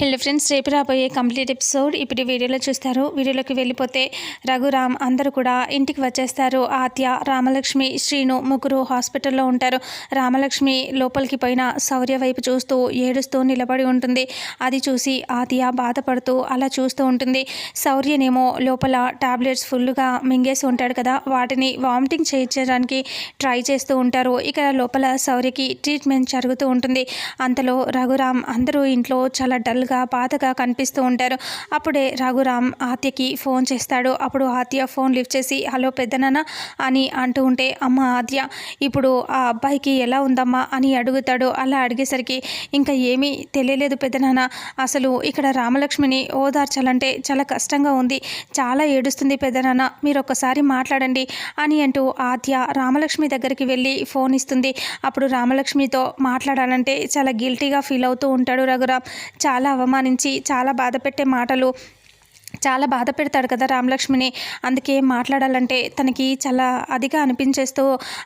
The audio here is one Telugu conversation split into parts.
హలో ఫ్రెండ్స్ రేపు రాబోయే కంప్లీట్ ఎపిసోడ్ ఇప్పుడు వీడియోలో చూస్తారు. వీడియోలోకి వెళ్ళిపోతే రఘురామ్ అందరూ కూడా ఇంటికి వచ్చేస్తారు. ఆత్య రామలక్ష్మి శ్రీను ముగ్గురు హాస్పిటల్లో ఉంటారు. రామలక్ష్మి లోపలికి పోయిన శౌర్య వైపు చూస్తూ ఏడుస్తూ నిలబడి ఉంటుంది. అది చూసి ఆత్య బాధపడుతూ అలా చూస్తూ ఉంటుంది. శౌర్యనేమో లోపల టాబ్లెట్స్ ఫుల్గా మింగేసి ఉంటాడు కదా వాటిని వామిటింగ్ చేయించడానికి ట్రై చేస్తూ ఉంటారు. ఇక్కడ లోపల శౌర్యకి ట్రీట్మెంట్ జరుగుతూ ఉంటుంది. అంతలో రఘురామ్ అందరూ ఇంట్లో చాలా డల్ పాతగా బాధగా కనిపిస్తూ ఉంటారు. అప్పుడే రఘురామ్ ఆత్యకి ఫోన్ చేస్తాడు. అప్పుడు ఆత్య ఫోన్ లిఫ్ట్ చేసి హలో పెద్దనాన్న అని అంటూ ఉంటే అమ్మ ఆద్య ఇప్పుడు ఆ అబ్బాయికి ఎలా ఉందమ్మా? అని అడుగుతాడు. అలా అడిగేసరికి ఇంకా ఏమీ తెలియలేదు పెద్దనాన్న. అసలు ఇక్కడ రామలక్ష్మిని ఓదార్చాలంటే చాలా కష్టంగా ఉంది. చాలా ఏడుస్తుంది పెద్దనాన్న. మీరు ఒక్కసారి మాట్లాడండి అని అంటూ ఆద్య రామలక్ష్మి దగ్గరికి వెళ్ళి ఫోన్ ఇస్తుంది. అప్పుడు రామలక్ష్మితో మాట్లాడాలంటే చాలా గిల్టీగా ఫీల్ అవుతూ ఉంటాడు రఘురామ్. చాలా అవమానించి చాలా బాధ పెట్టే మాటలు చాలా బాధ పెడతాడు కదా రామలక్ష్మిని. అందుకే మాట్లాడాలంటే తనకి చాలా అదిగా అనిపించేస్తూ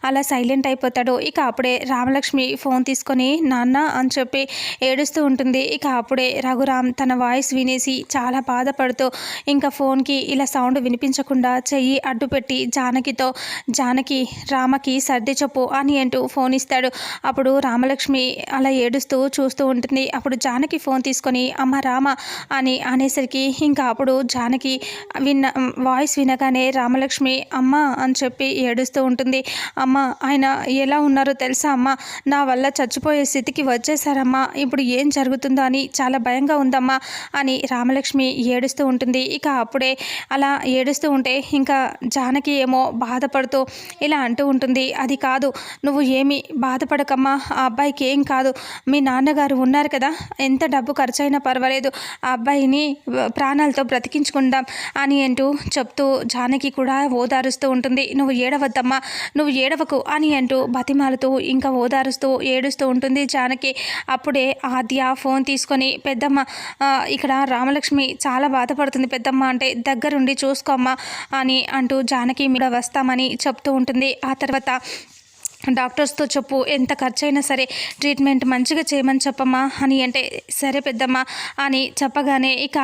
అలా సైలెంట్ అయిపోతాడు. ఇక అప్పుడే రామలక్ష్మి ఫోన్ తీసుకొని నాన్న అని చెప్పి ఏడుస్తూ ఉంటుంది. ఇక అప్పుడే రఘురామ్ తన వాయిస్ వినేసి చాలా బాధపడుతూ ఇంకా ఫోన్కి ఇలా సౌండ్ వినిపించకుండా చెయ్యి అడ్డుపెట్టి జానకితో జానకి రామకి సర్ది చెప్పు అని అంటూ ఫోన్ ఇస్తాడు. అప్పుడు రామలక్ష్మి అలా ఏడుస్తూ చూస్తూ ఉంటుంది. అప్పుడు జానకి ఫోన్ తీసుకొని అమ్మ రామ అని అనేసరికి ఇంకా అప్పుడు జానకి విన్న వాయిస్ వినగానే రామలక్ష్మి అమ్మ అని చెప్పి ఏడుస్తూ ఉంటుంది. అమ్మ ఆయన ఎలా ఉన్నారో తెలుసా అమ్మ? నా వల్ల చచ్చిపోయే స్థితికి వచ్చేసారమ్మా ఇప్పుడు ఏం జరుగుతుందో అని చాలా భయంగా ఉందమ్మా అని రామలక్ష్మి ఏడుస్తూ ఉంటుంది. ఇక అప్పుడే అలా ఏడుస్తూ ఉంటే ఇంకా జానకి ఏమో బాధపడుతూ ఇలా అంటూ ఉంటుంది. అది కాదు నువ్వు ఏమి బాధపడకమ్మా. ఆ అబ్బాయికి ఏం కాదు. మీ నాన్నగారు ఉన్నారు కదా. ఎంత డబ్బు ఖర్చైనా పర్వాలేదు. ఆ అబ్బాయిని ప్రాణాలతో బ్రతి బ్రతికించుకుందాం అని అంటూ చెప్తూ జానకి కూడా ఓదారుస్తూ ఉంటుంది. నువ్వు ఏడవద్దమ్మా నువ్వు ఏడవకు అని అంటూ బతిమాలుతూ ఇంకా ఓదారుస్తూ ఏడుస్తూ ఉంటుంది జానకి. అప్పుడే ఆద్య ఫోన్ తీసుకొని పెద్దమ్మ ఇక్కడ రామలక్ష్మి చాలా బాధపడుతుంది పెద్దమ్మ అంటే దగ్గరుండి చూసుకోమ్మా అని అంటూ జానకి మీద వస్తామని చెప్తూ ఉంటుంది. ఆ తర్వాత డాక్టర్స్తో చెప్పు ఎంత ఖర్చైనా సరే ట్రీట్మెంట్ మంచిగా చేయమని చెప్పమ్మా అని అంటే సరే పెద్దమ్మా అని చెప్పగానే ఇక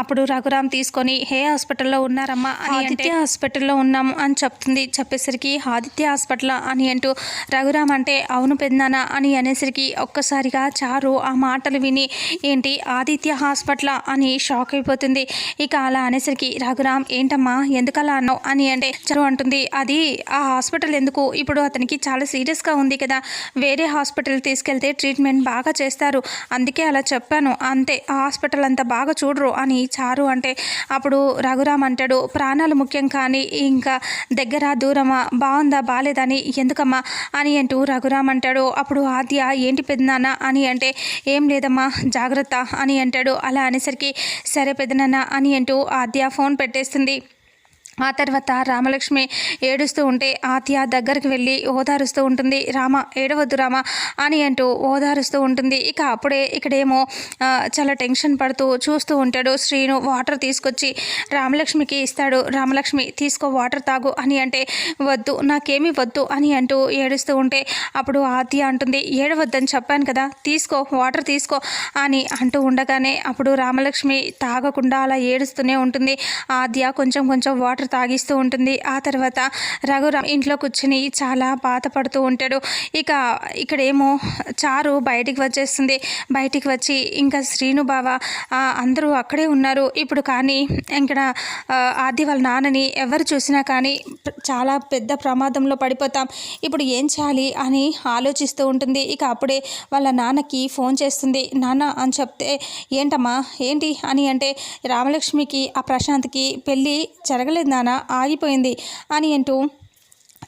అప్పుడు రఘురామ్ తీసుకొని హే హాస్పిటల్లో ఉన్నారమ్మా అని ఆదిత్య హాస్పిటల్లో ఉన్నాము అని చెప్తుంది. చెప్పేసరికి ఆదిత్య హాస్పిటల్ అని అంటూ రఘురామ్ అంటే అవును పెద్దనా అని అనేసరికి ఒక్కసారిగా చారు ఆ మాటలు విని ఏంటి ఆదిత్య హాస్పిటల్ అని షాక్ అయిపోతుంది. ఇక అలా అనేసరికి రఘురామ్ ఏంటమ్మా ఎందుకలా అన్నావు అని అంటే చారు అంటుంది అది ఆ హాస్పిటల్ ఎందుకు? ఇప్పుడు అతనికి చాలా సీరియస్గా ఉంది కదా. వేరే హాస్పిటల్ తీసుకెళ్తే ట్రీట్మెంట్ బాగా చేస్తారు. అందుకే అలా చెప్పాను. అంతే ఆ హాస్పిటల్ అంతా బాగా చూడరు అని చారు అంటే అప్పుడు రఘురామ్ అంటాడు ప్రాణాలు ముఖ్యం కానీ ఇంకా దగ్గర దూరమా? బాగుందా? బాగాలేదని ఎందుకమ్మా? అని అంటూ రఘురామ్ అంటాడు అప్పుడు ఆద్య ఏంటి పెద్దనాన్న? అని అంటే ఏం లేదమ్మా జాగ్రత్త అని అంటాడు. అలా అనేసరికి సరే పెద్దనాన్న అని అంటూ ఆద్య ఫోన్ పెట్టేస్తుంది. ఆ తర్వాత రామలక్ష్మి ఏడుస్తూ ఉంటే ఆత్య దగ్గరికి వెళ్ళి ఓదారుస్తూ ఉంటుంది. రామ ఏడవద్దు రామ అని అంటూ ఓదారుస్తూ ఉంటుంది. ఇక అప్పుడే ఇక్కడేమో చాలా టెన్షన్ పడుతూ చూస్తూ ఉంటాడు. శ్రీను వాటర్ తీసుకొచ్చి రామలక్ష్మికి ఇస్తాడు. రామలక్ష్మి తీసుకో వాటర్ తాగు అని అంటే వద్దు నాకేమీ వద్దు అని అంటూ ఏడుస్తూ ఉంటే అప్పుడు ఆద్య అంటుంది ఏడవద్దని చెప్పాను కదా తీసుకో వాటర్ తీసుకో అని అంటూ ఉండగానే అప్పుడు రామలక్ష్మి తాగకుండా అలా ఏడుస్తూనే ఉంటుంది. ఆద్య కొంచెం కొంచెం వాటర్ తాగిస్తూ ఉంటుంది. ఆ తర్వాత రఘురామ్ ఇంట్లో కూర్చుని చాలా బాధపడుతూ ఉంటాడు. ఇక ఇక్కడేమో చారు బయటికి వచ్చేస్తుంది. బయటికి వచ్చి ఇంకా శ్రీను బావ అందరూ అక్కడే ఉన్నారు. ఇప్పుడు కానీ ఇక్కడ ఆది వాళ్ళ నాన్నని ఎవరు చూసినా కానీ చాలా పెద్ద ప్రమాదంలో పడిపోతాం. ఇప్పుడు ఏం చేయాలి అని ఆలోచిస్తూ ఉంటుంది. ఇక అప్పుడే వాళ్ళ నాన్నకి ఫోన్ చేస్తుంది. నాన్న అని చెప్తే ఏంటమ్మా? ఏంటి? అని అంటే రామలక్ష్మికి ఆ ప్రశాంత్కి పెళ్ళి జరగలేదు నాన్న ఆగిపోయింది అని అంటూ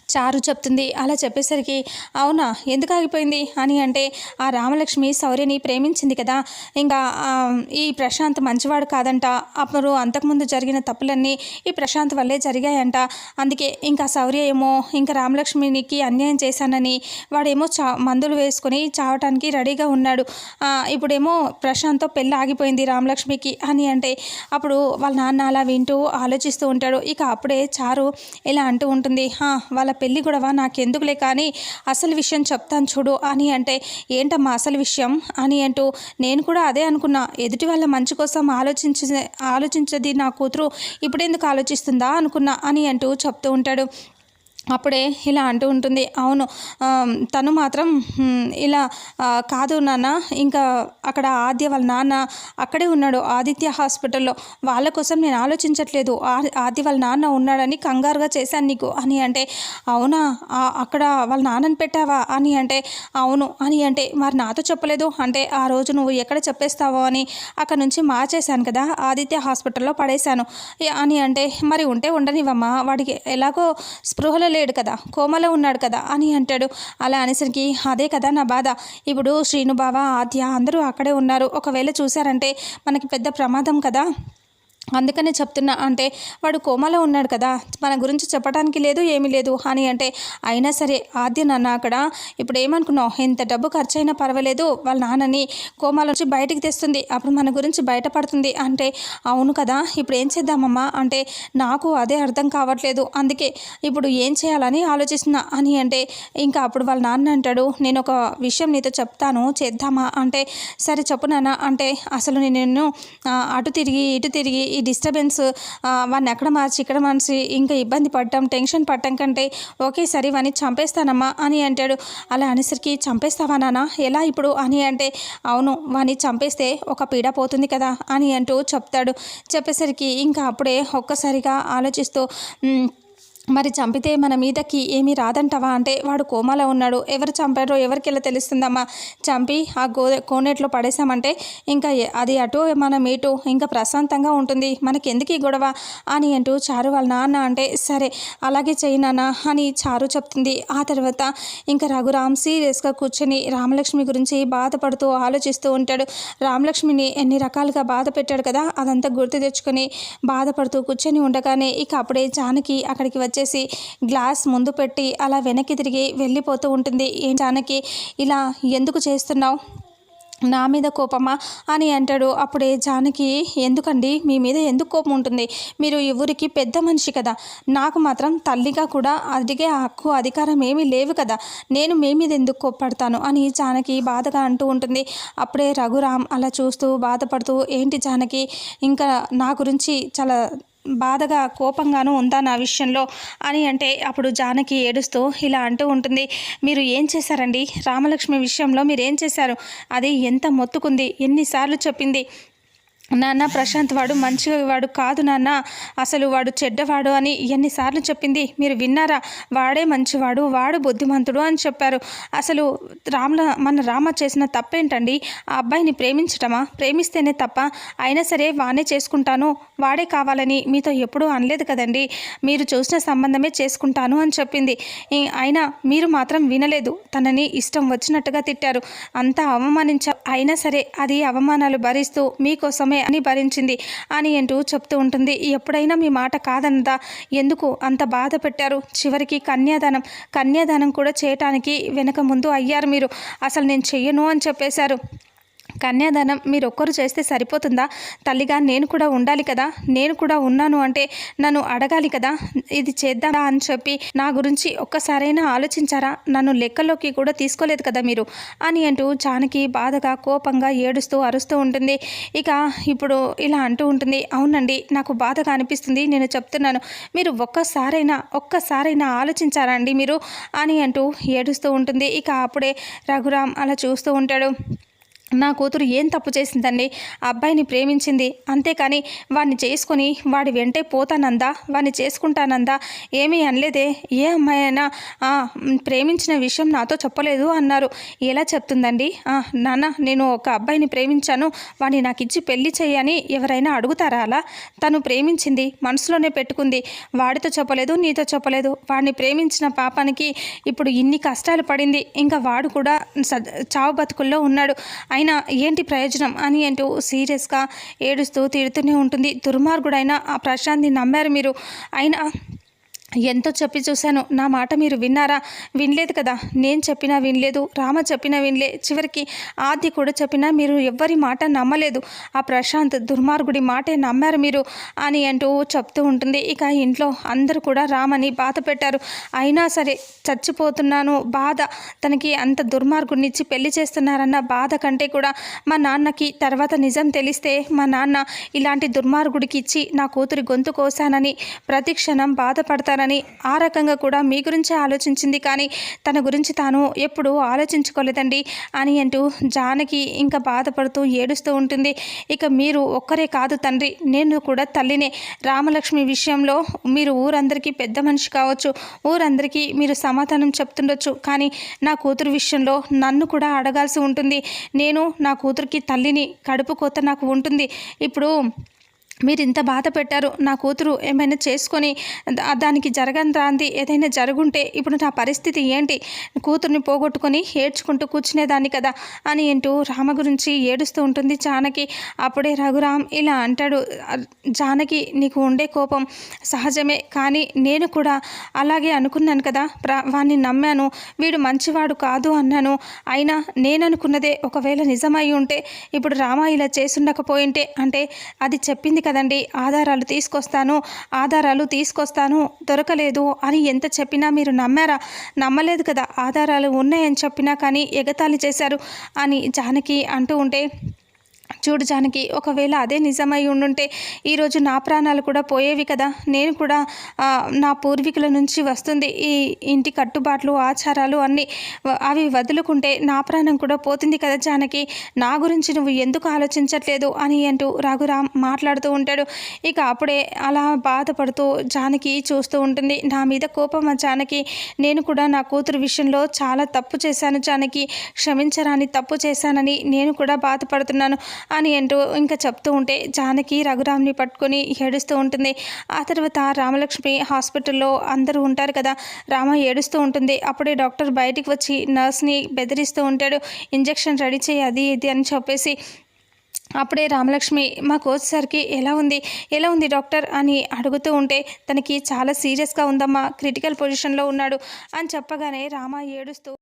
చారు చెప్తుంది. అలా చెప్పేసరికి అవునా ఎందుకు ఆగిపోయింది? అని అంటే ఆ రామలక్ష్మి శౌర్యని ప్రేమించింది కదా. ఇంకా ఈ ప్రశాంత్ మంచివాడు కాదంట. అప్పుడు అంతకుముందు జరిగిన తప్పులన్నీ ఈ ప్రశాంత్ వల్లే జరిగాయంట. అందుకే ఇంకా శౌర్య ఏమో ఇంకా రామలక్ష్మినికి అన్యాయం చేశానని వాడేమో చా మందులు వేసుకొని చావటానికి రెడీగా ఉన్నాడు. ఇప్పుడేమో ప్రశాంత్తో పెళ్ళి ఆగిపోయింది రామలక్ష్మికి అని అంటే అప్పుడు వాళ్ళ నాన్న అలా వింటూ ఆలోచిస్తూ ఉంటాడు. ఇక అప్పుడే చారు ఇలా అంటూ ఉంటుంది. వాళ్ళ పెళ్ళి గొడవ నాకెందుకులే కానీ అసలు విషయం చెప్తాను చూడు అని అంటే ఏంటమ్మా అసలు విషయం? అని అంటూ నేను కూడా అదే అనుకున్నా. ఎదుటి వాళ్ళ మంచి కోసం ఆలోచించే ఆలోచించది నా కూతురు ఇప్పుడెందుకు ఆలోచిస్తుందా అనుకున్నా అని అంటూ చెప్తూ ఉంటాడు. అప్పుడే ఇలా అంటూ ఉంటుంది. అవును తను మాత్రం ఇలా కాదు నాన్న ఇంకా అక్కడ ఆద్య వాళ్ళ నాన్న అక్కడే ఉన్నాడు ఆదిత్య హాస్పిటల్లో. వాళ్ళ కోసం నేను ఆలోచించట్లేదు. ఆది ఆద్య వాళ్ళ నాన్న ఉన్నాడని కంగారుగా చేశాను నీకు అని అంటే అవునా అక్కడ వాళ్ళ నాన్నని పెట్టావా అని అంటే అవును అని అంటే మరి నాతో చెప్పలేదు అంటే ఆ రోజు నువ్వు ఎక్కడ చెప్పేస్తావో అని అక్కడ నుంచి మార్చేశాను కదా ఆదిత్య హాస్పిటల్లో పడేశాను. అని అంటే మరి ఉంటే ఉండనివమ్మా వాడికి ఎలాగో స్పృహలో లేడు కదా కోమలో ఉన్నాడు కదా అని అంటాడు. అలా అనేసరికి అదే కదా నా బాధ. ఇప్పుడు శ్రీనుబావ ఆద్య అందరూ అక్కడే ఉన్నారు. ఒకవేళ చూశారంటే మనకి పెద్ద ప్రమాదం కదా. అందుకనే చెప్తున్నా అంటే వాడు కోమాలో ఉన్నాడు కదా మన గురించి చెప్పడానికి లేదు ఏమీ లేదు అని అంటే అయినా సరే ఆద్య నాన్న అక్కడ ఇప్పుడు ఏమనుకున్నావు? ఎంత డబ్బు ఖర్చు అయినా పర్వాలేదు వాళ్ళ నాన్నని కోమాలో నుంచి బయటికి తెస్తుంది అప్పుడు మన గురించి బయటపడుతుంది అంటే అవును కదా ఇప్పుడు ఏం చేద్దామమ్మా? అంటే నాకు అదే అర్థం కావట్లేదు అందుకే ఇప్పుడు ఏం చేయాలని ఆలోచిస్తున్నా అని అంటే ఇంకా అప్పుడు వాళ్ళ నాన్న అంటాడు నేను ఒక విషయం నీతో చెప్తాను చేద్దామా? అంటే సరే చెప్పు నాన్న అంటే అసలు నేను అటు తిరిగి ఇటు తిరిగి ఈ డిస్టర్బెన్స్ వాడిని ఎక్కడ మార్చి ఇక్కడ మార్చి ఇంకా ఇబ్బంది పడటం టెన్షన్ పడటం కంటే ఒకేసారి వాడిని చంపేస్తానమ్మా అని అంటాడు. అలా అనేసరికి చంపేస్తావా నాన్న? ఎలా ఇప్పుడు? అని అంటే అవును వాడిని చంపేస్తే ఒక పీడ పోతుంది కదా అని అంటూ చెప్తాడు. చెప్పేసరికి ఇంకా అప్పుడే ఒక్కసారిగా ఆలోచిస్తూ మరి చంపితే మన మీదకి ఏమీ రాదంటావా? అంటే వాడు కోమాలో ఉన్నాడు. ఎవరు చంపారో ఎవరికి ఎలా తెలుస్తుందమ్మా? చంపి ఆ గో కోనేట్లో పడేసామంటే ఇంకా అది అటు మన మీటు ఇంకా ప్రశాంతంగా ఉంటుంది. మనకి ఎందుకు ఈ గొడవ? అని అంటూ చారు వాళ్ళ నాన్న అంటే సరే అలాగే చెయ్యి నాన్న అని చారు చెప్తుంది. ఆ తర్వాత ఇంకా రఘురామ్ సీరియస్గా కూర్చొని రామలక్ష్మి గురించి బాధపడుతూ ఆలోచిస్తూ ఉంటాడు. రామలక్ష్మిని ఎన్ని రకాలుగా బాధ పెట్టాడు కదా అదంతా గుర్తు తెచ్చుకొని బాధపడుతూ కూర్చొని ఉండగానే ఇక అప్పుడే జానకి అక్కడికి వచ్చి వచ్చేసి గ్లాస్ ముందు పెట్టి అలా వెనక్కి తిరిగి వెళ్ళిపోతూ ఉంటుంది. ఏం జానకి ఇలా ఎందుకు చేస్తున్నావు? నా మీద కోపమా అని అంటాడు. అప్పుడే జానకి ఎందుకండి? మీ మీద ఎందుకు కోపం ఉంటుంది? మీరు ఈ ఊరికి పెద్ద మనిషి కదా. నాకు మాత్రం తల్లిగా కూడా అడిగే హక్కు అధికారం ఏమీ లేవు కదా. నేను మీ మీద ఎందుకు కోప్పడతాను? అని జానకి బాధగా అంటూ ఉంటుంది. అప్పుడే రఘురామ్ అలా చూస్తూ బాధపడుతూ ఏంటి జానకి ఇంకా నా గురించి చాలా బాధగా కోపంగాను ఉందా నా విషయంలో? అని అంటే అప్పుడు జానకి ఏడుస్తూ ఇలా అంటూ ఉంటుంది. మీరు ఏం చేశారండి? రామలక్ష్మి విషయంలో మీరు ఏం చేశారు? అది ఎంత మొత్తుకుంది? ఎన్నిసార్లు చెప్పింది? నాన్న ప్రశాంత్ వాడు మంచిగా వాడు కాదు నాన్న. అసలు వాడు చెడ్డవాడు అని ఎన్నిసార్లు చెప్పింది. మీరు విన్నారా? వాడే మంచివాడు వాడు బుద్ధిమంతుడు అని చెప్పారు. అసలు రామ్ల మన రామ చేసిన తప్పేంటండి? ఆ అబ్బాయిని ప్రేమించటమా? ప్రేమిస్తేనే తప్ప అయినా సరే వానే చేసుకుంటాను. వాడే కావాలని మీతో ఎప్పుడూ అనలేదు కదండి. మీరు చూసిన సంబంధమే చేసుకుంటాను అని చెప్పింది. అయినా మీరు మాత్రం వినలేదు. తనని ఇష్టం వచ్చినట్టుగా తిట్టారు. అంతా అవమానించ అయినా సరే అది అవమానాలు భరిస్తూ మీకోసమే అని భరించింది అని అంటూ చెప్తూ ఉంటుంది. ఎప్పుడైనా మీ మాట కాదన్నదా ఎందుకు అంత బాధ పెట్టారు? చివరికి కన్యాదానం కన్యాదానం కూడా చేయటానికి వెనక ముందు అయ్యారు మీరు. అసలు నేను చెయ్యను అని చెప్పేశారు. కన్యాదానం మీరు ఒక్కరు చేస్తే సరిపోతుందా? తల్లిగా నేను కూడా ఉండాలి కదా? నేను కూడా ఉన్నాను అంటే నన్ను అడగాలి కదా? ఇది చేద్దామా అని చెప్పి నా గురించి ఒక్కసారైనా ఆలోచించారా? నన్ను లెక్కలోకి కూడా తీసుకోలేదు కదా మీరు? అని అంటూ జానకి బాధగా కోపంగా ఏడుస్తూ అరుస్తూ ఉంటుంది. ఇక ఇప్పుడు ఇలా అంటూ ఉంటుంది. అవునండి నాకు బాధగా అనిపిస్తుంది. నేను చెప్తున్నాను. మీరు ఒక్కసారైనా ఒక్కసారైనా ఆలోచించారా అండి మీరు? అని అంటూ ఏడుస్తూ ఉంటుంది. ఇక అప్పుడే రఘురామ్ అలా చూస్తూ ఉంటాడు. నా కూతురు ఏం తప్పు చేసిందండి? ఆ అబ్బాయిని ప్రేమించింది. అంతేకాని వాడిని చేసుకొని వాడి వెంటే పోతానందా? వాడిని చేసుకుంటానందా? ఏమీ అనలేదే. ఏ అమ్మాయి అయినా ప్రేమించిన విషయం నాతో చెప్పలేదు అన్నారు. ఎలా చెప్తుందండి? నాన్న నేను ఒక అబ్బాయిని ప్రేమించాను. వాడిని నాకు ఇచ్చి పెళ్ళి చేయని ఎవరైనా అడుగుతారా అలా? తను ప్రేమించింది మనసులోనే పెట్టుకుంది. వాడితో చెప్పలేదు నీతో చెప్పలేదు. వాడిని ప్రేమించిన పాపానికి ఇప్పుడు ఇన్ని కష్టాలు పడింది. ఇంకా వాడు కూడా చావు బతుకుల్లో ఉన్నాడు. అయినా ఏంటి ప్రయోజనం అని అంటూ సీరియస్గా ఏడుస్తూ తిడుతూనే ఉంటుంది. దుర్మార్గుడైన ఆ ప్రశాంత్ని నమ్మారు మీరు. అయినా ఎంతో చెప్పి చూశాను. నా మాట మీరు విన్నారా? వినలేదు కదా. నేను చెప్పినా వినలేదు. రామ చెప్పినా వినలే. చివరికి ఆది కూడా చెప్పినా మీరు ఎవ్వరి మాట నమ్మలేదు. ఆ ప్రశాంత్ దుర్మార్గుడి మాటే నమ్మారు మీరు అని అంటూ చెప్తూ ఉంటుంది. ఇక ఇంట్లో అందరూ కూడా రామని బాధ పెట్టారు. అయినా సరే చచ్చిపోతున్నాను. బాధ. తనకి అంత దుర్మార్గుడినిచ్చి పెళ్ళి చేస్తున్నారన్న బాధ కంటే కూడా మా నాన్నకి తర్వాత నిజం తెలిస్తే మా నాన్న ఇలాంటి దుర్మార్గుడికి ఇచ్చి నా కూతురి గొంతు కోసానని ప్రతి క్షణం బాధపడతారని ఆ రకంగా కూడా మీ గురించి ఆలోచించింది. కానీ తన గురించి తాను ఎప్పుడూ ఆలోచించుకోలేదండి అని అంటూ జానకి ఇంకా బాధపడుతూ ఏడుస్తూ ఉంటుంది. ఇక మీరు ఒక్కరే కాదు తండ్రి నేను కూడా తల్లినే. రామలక్ష్మి విషయంలో మీరు ఊరందరికీ పెద్ద మనిషి కావచ్చు ఊరందరికీ మీరు సమాధానం చెప్తుండొచ్చు. కానీ నా కూతురు విషయంలో నన్ను కూడా అడగాల్సి ఉంటుంది. నేను నా కూతురికి తల్లిని కడుపు కోత నాకు ఉంటుంది. ఇప్పుడు మీరు ఇంత బాధ పెట్టారు నా కూతురు ఏమైనా చేసుకొని దానికి జరగని రాంది ఏదైనా జరుగుంటే ఇప్పుడు నా పరిస్థితి ఏంటి? కూతుర్ని పోగొట్టుకొని ఏడ్చుకుంటూ కూర్చునేదాన్ని కదా అని అంటూ రామ గురించి ఏడుస్తూ ఉంటుంది జానకి. అప్పుడే రఘురామ్ ఇలా అంటాడు జానకి నీకు ఉండే కోపం సహజమే కానీ నేను కూడా అలాగే అనుకున్నాను కదా ప్ర వాణ్ణి నమ్మాను వీడు మంచివాడు కాదు అన్నాను. అయినా నేను అనుకున్నదే ఒకవేళ నిజమై ఉంటే ఇప్పుడు రామ ఇలా చేసుండకపోయింటే అంటే అది చెప్పింది కదండి. ఆధారాలు తీసుకొస్తాను ఆధారాలు తీసుకొస్తాను దొరకలేదు అని ఎంత చెప్పినా మీరు నమ్మారా? నమ్మలేదు కదా ఆధారాలు ఉన్నాయని చెప్పినా కానీ ఎగతాళి చేశారు అని జానకి అంటూ ఉంటే చూడు జానకి ఒకవేళ అదే నిజమై ఉండుంటే ఈరోజు నా ప్రాణాలు కూడా పోయేవి కదా. నేను కూడా నా పూర్వీకుల నుంచి వస్తుంది ఈ ఇంటి కట్టుబాట్లు ఆచారాలు అన్నీ అవి వదులుకుంటే నా ప్రాణం కూడా పోతుంది కదా జానకి. నా గురించి నువ్వు ఎందుకు ఆలోచించట్లేదు అని అంటూ రఘురామ్ మాట్లాడుతూ ఉంటాడు. ఇక అప్పుడే అలా బాధపడుతూ జానకి చూస్తూ ఉంటుంది. నా మీద కోపం జానకి? నేను కూడా నా కూతురు విషయంలో చాలా తప్పు చేశాను జానకి. క్షమించరాని తప్పు చేశానని నేను కూడా బాధపడుతున్నాను. అని అంటూ ఇంకా చెప్తూ ఉంటే జానకి రఘురామ్ని పట్టుకొని ఏడుస్తూ ఉంటుంది. ఆ తర్వాత రామలక్ష్మి హాస్పిటల్లో అందరూ ఉంటారు కదా. రామ ఏడుస్తూ ఉంటుంది. అప్పుడే డాక్టర్ బయటికి వచ్చి నర్స్ని బెదిరిస్తూ ఉంటాడు. ఇంజెక్షన్ రెడీ చేయి అది ఇది అని చెప్పేసి. అప్పుడే రామలక్ష్మి మా కోచ్ సార్కి ఎలా ఉంది? ఎలా ఉంది డాక్టర్? అని అడుగుతూ ఉంటే తనకి చాలా సీరియస్గా ఉందమ్మా. క్రిటికల్ పొజిషన్లో ఉన్నాడు. అని చెప్పగానే రామ ఏడుస్తూ